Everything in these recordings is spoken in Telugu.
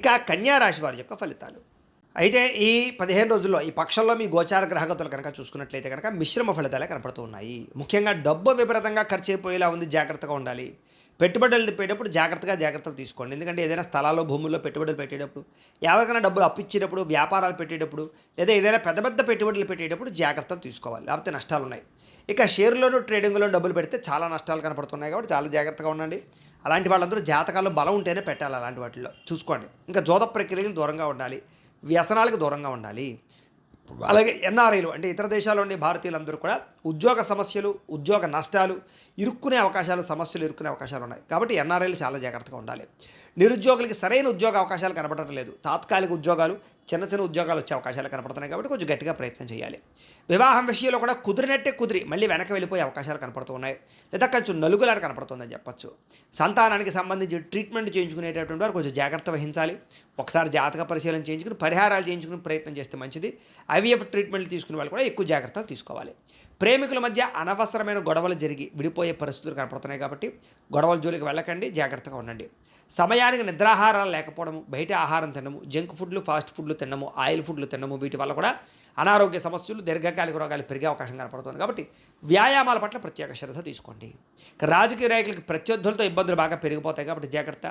ఇక కన్యా రాశి వారి యొక్క ఫలితాలు. అయితే ఈ పదిహేను రోజుల్లో ఈ పక్షంలో మీ గోచార గ్రహగతులు కనుక చూసుకున్నట్లయితే కనుక మిశ్రమ ఫలితాలే కనపడుతూ ఉన్నాయి. ముఖ్యంగా డబ్బు విపరీతంగా ఖర్చు అయిపోయేలా ఉంది జాగ్రత్తగా ఉండాలి. పెట్టుబడులు పెట్టేటప్పుడు జాగ్రత్తగా జాగ్రత్తలు తీసుకోండి. ఎందుకంటే ఏదైనా స్థలాల్లో భూముల్లో పెట్టుబడులు పెట్టేటప్పుడు ఎవరికైనా డబ్బులు అప్పిచ్చేటప్పుడు వ్యాపారాలు పెట్టేటప్పుడు లేదా ఏదైనా పెద్ద పెద్ద పెట్టుబడులు పెట్టేటప్పుడు జాగ్రత్తలు తీసుకోవాలి. లేకపోతే నష్టాలు ఉన్నాయి ఇక షేర్లోనూ ట్రేడింగ్లో డబ్బులు పెడితే చాలా నష్టాలు కనపడుతున్నాయి కాబట్టి చాలా జాగ్రత్తగా ఉండండి. అలాంటి వాళ్ళందరూ జాతకాల్లో బలం ఉంటేనే పెట్టాలి అలాంటి వాటిల్లో. చూసుకోండి. ఇంకా జోద ప్రక్రియలకు దూరంగా ఉండాలి. వ్యసనాలకు దూరంగా ఉండాలి. అలాగే ఎన్ఆర్ఐలు అంటే ఇతర దేశాల్లో ఉండే భారతీయులందరూ కూడా ఉద్యోగ సమస్యలు ఉద్యోగ నష్టాలు ఇరుక్కునే అవకాశాలు సమస్యలు ఇరుక్కునే అవకాశాలు ఉన్నాయి. కాబట్టి ఎన్ఆర్ఐలు చాలా జాగ్రత్తగా ఉండాలి. నిరుద్యోగులకి సరైన ఉద్యోగ అవకాశాలు కనబడటం లేదు. తాత్కాలిక ఉద్యోగాలు చిన్న చిన్న ఉద్యోగాలు వచ్చే అవకాశాలు కనపడుతున్నాయి కాబట్టి కొంచెం గట్టిగా ప్రయత్నం చేయాలి. వివాహం విషయంలో కూడా కుదిరినట్టే కుదిరి మళ్ళీ వెనక వెళ్ళిపోయే అవకాశాలు కనపడుతూ ఉన్నాయి. లేదా కొంచెం నలుగులాట కనపడుతుందని చెప్పొచ్చు. సంతానానికి సంబంధించి ట్రీట్మెంట్ చేయించుకునేటటువంటి వారు కొంచెం జాగ్రత్త వహించాలి. ఒకసారి జాతక పరిశీలన చేయించుకుని పరిహారాలు చేయించుకుని ప్రయత్నం చేస్తే మంచిది. ఐవీఎఫ్ ట్రీట్మెంట్లు తీసుకునే వాళ్ళు కూడా ఎక్కువ జాగ్రత్తలు తీసుకోవాలి. ప్రేమికుల మధ్య అనవసరమైన గొడవలు జరిగి విడిపోయే పరిస్థితులు కనపడుతున్నాయి కాబట్టి గొడవల జోలికి వెళ్ళకండి జాగ్రత్తగా ఉండండి. సమయ సమయానికి నిద్రాహారాలు లేకపోవడము బయట ఆహారం తినము జంక్ ఫుడ్లు ఫాస్ట్ ఫుడ్లు తినము ఆయిల్ ఫుడ్లు తినము వీటి వల్ల కూడా అనారోగ్య సమస్యలు దీర్ఘకాలిక రోగాలు పెరిగే అవకాశం కనపడుతుంది. కాబట్టి వ్యాయామాల పట్ల ప్రత్యేక శ్రద్ధ తీసుకోండి. రాజకీయ నాయకులకి ప్రత్యర్థులతో ఇబ్బందులు బాగా పెరిగిపోతాయి కాబట్టి జాగ్రత్త.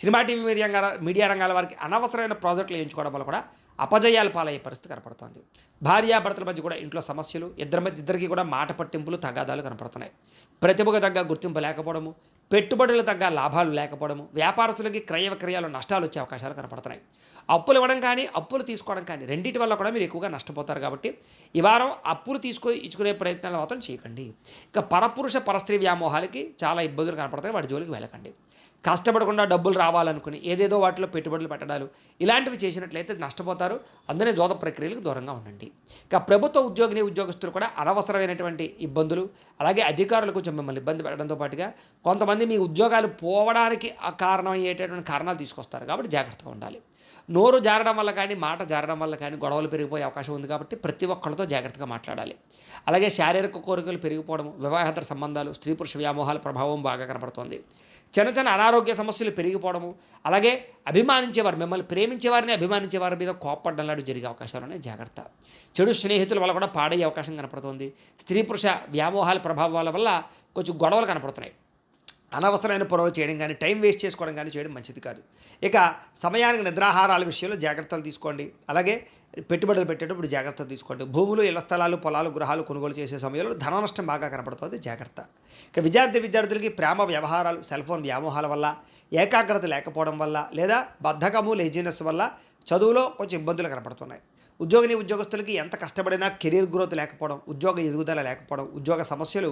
సినిమా టీవీ మీడియా మీడియా రంగాల వారికి అనవసరమైన ప్రాజెక్టులు ఎంచుకోవడం వల్ల కూడా అపజయాలు పాలయ్యే పరిస్థితి కనపడుతోంది. భార్యాభర్తల మధ్య కూడా ఇంట్లో సమస్యలు ఇద్దరి మధ్య ఇద్దరికి కూడా మాట పట్టింపులు తగాదాలు కనపడుతున్నాయి. ప్రతిభకు తగ్గ గుర్తింపు లేకపోవడము పెట్టుబడులు తగ్గ లాభాలు లేకపోవడము వ్యాపారస్తులకి క్రయ విక్రయాలు నష్టాలు వచ్చే అవకాశాలు కనపడుతున్నాయి. అప్పులు ఇవ్వడం కానీ అప్పులు తీసుకోవడం కానీ రెండింటి వల్ల కూడా మీరు ఎక్కువగా నష్టపోతారు కాబట్టి ఈ వారం అప్పులు తీసుకొని ఇచ్చుకునే ప్రయత్నాలు మాత్రం చేయకండి. ఇక పరపురుష పరస్త్రీ వ్యామోహాలకి చాలా ఇబ్బందులు కనపడతాయి వాటి జోలికి వెళ్ళకండి. కష్టపడకుండా డబ్బులు రావాలనుకుని ఏదేదో వాటిలో పెట్టుబడులు పెట్టడాలు ఇలాంటివి చేసినట్లయితే నష్టపోతారు. అందునే జోద ప్రక్రియలకు దూరంగా ఉండండి. ఇక ప్రభుత్వ ఉద్యోగిని ఉద్యోగస్తులు కూడా అనవసరమైనటువంటి ఇబ్బందులు అలాగే అధికారులు కొంచెం మిమ్మల్ని ఇబ్బంది పెట్టడంతో పాటుగా కొంతమంది మీ ఉద్యోగాలు పోవడానికి ఆ కారణం అయ్యేటటువంటి కారణాలు తీసుకొస్తారు కాబట్టి జాగ్రత్తగా ఉండాలి. నోరు జారడం వల్ల కానీ మాట జారడం వల్ల కానీ గొడవలు పెరిగిపోయే అవకాశం ఉంది కాబట్టి ప్రతి ఒక్కరితో జాగ్రత్తగా మాట్లాడాలి. అలాగే శారీరక కోరికలు పెరిగిపోవడం వివాహేతర సంబంధాలు స్త్రీ పురుష వ్యామోహాల ప్రభావం బాగా కనపడుతోంది. చిన్న చిన్న అనారోగ్య సమస్యలు పెరిగిపోవడము అలాగే అభిమానించేవారు మిమ్మల్ని ప్రేమించేవారిని అభిమానించే వారి మీద కోప్పడడం లాంటివి జరిగే అవకాశాలు ఉన్నాయి. జాగ్రత్త. చెడు స్నేహితుల వల్ల కూడా పాడయ్యే అవకాశం కనపడుతుంది. స్త్రీ పురుష వ్యామోహాల ప్రభావాల వల్ల కొంచెం గొడవలు కనపడుతున్నాయి. అనవసరమైన పొరవలు చేయడం కానీ టైం వేస్ట్ చేసుకోవడం కానీ చేయడం మంచిది కాదు. ఇక సమయానికి నిద్రాహారాల విషయంలో జాగ్రత్తలు తీసుకోండి. అలాగే పెట్టుబడులు పెట్టేటప్పుడు జాగ్రత్తలు తీసుకోండి. భూములు ఇళ్ళ స్థలాలు పొలాలు గృహాలు కొనుగోలు చేసే సమయంలో ధన నష్టం బాగా కనపడుతుంది. జాగ్రత్త. ఇక విద్యార్థి విద్యార్థులకి ప్రేమ వ్యవహారాలు సెల్ ఫోన్ వ్యామోహాల వల్ల ఏకాగ్రత లేకపోవడం వల్ల లేదా బద్ధకము లేజినెస్ వల్ల చదువులో కొంచెం ఇబ్బందులు కనపడుతున్నాయి. ఉద్యోగిని ఉద్యోగస్తులకి ఎంత కష్టపడినా కెరీర్ గ్రోత్ లేకపోవడం ఉద్యోగ ఎదుగుదల లేకపోవడం ఉద్యోగ సమస్యలు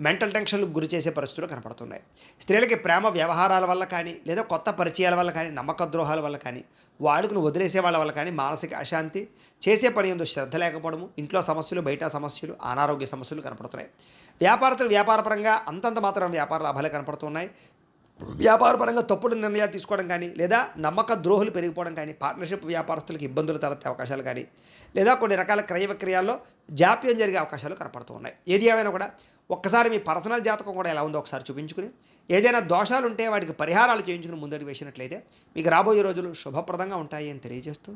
మెంటల్ టెన్షన్లకు గురి చేసే పరిస్థితులు కనపడుతున్నాయి. స్త్రీలకి ప్రేమ వ్యవహారాల వల్ల కానీ లేదా కొత్త పరిచయాల వల్ల కానీ నమ్మక ద్రోహాల వల్ల కానీ వాడుకును వదిలేసే వాళ్ళ వల్ల కానీ మానసిక అశాంతి చేసే పని ఎందు శ్రద్ధ లేకపోవడము ఇంట్లో సమస్యలు బయట సమస్యలు అనారోగ్య సమస్యలు కనపడుతున్నాయి. వ్యాపారస్తులు వ్యాపారపరంగా అంతంత మాత్రం వ్యాపార లాభాలు కనపడుతున్నాయి. వ్యాపారపరంగా తప్పుడు నిర్ణయాలు తీసుకోవడం కానీ లేదా నమ్మక ద్రోహులు పెరిగిపోవడం కానీ పార్ట్నర్షిప్ వ్యాపారస్తులకు ఇబ్బందులు తలెత్తే అవకాశాలు కానీ లేదా కొన్ని రకాల క్రయ విక్రయాల్లో జాప్యం జరిగే అవకాశాలు కనపడుతూ ఉన్నాయి. ఏది ఏమైనా కూడా ఒక్కసారి మీ పర్సనల్ జాతకం కూడా ఎలా ఉందో ఒకసారి చూపించుకుని ఏదైనా దోషాలు ఉంటే వాటికి పరిహారాలు చేయించుకుని ముందడుగు వేసినట్లయితే మీకు రాబోయే రోజులు శుభప్రదంగా ఉంటాయి అని తెలియజేస్తూ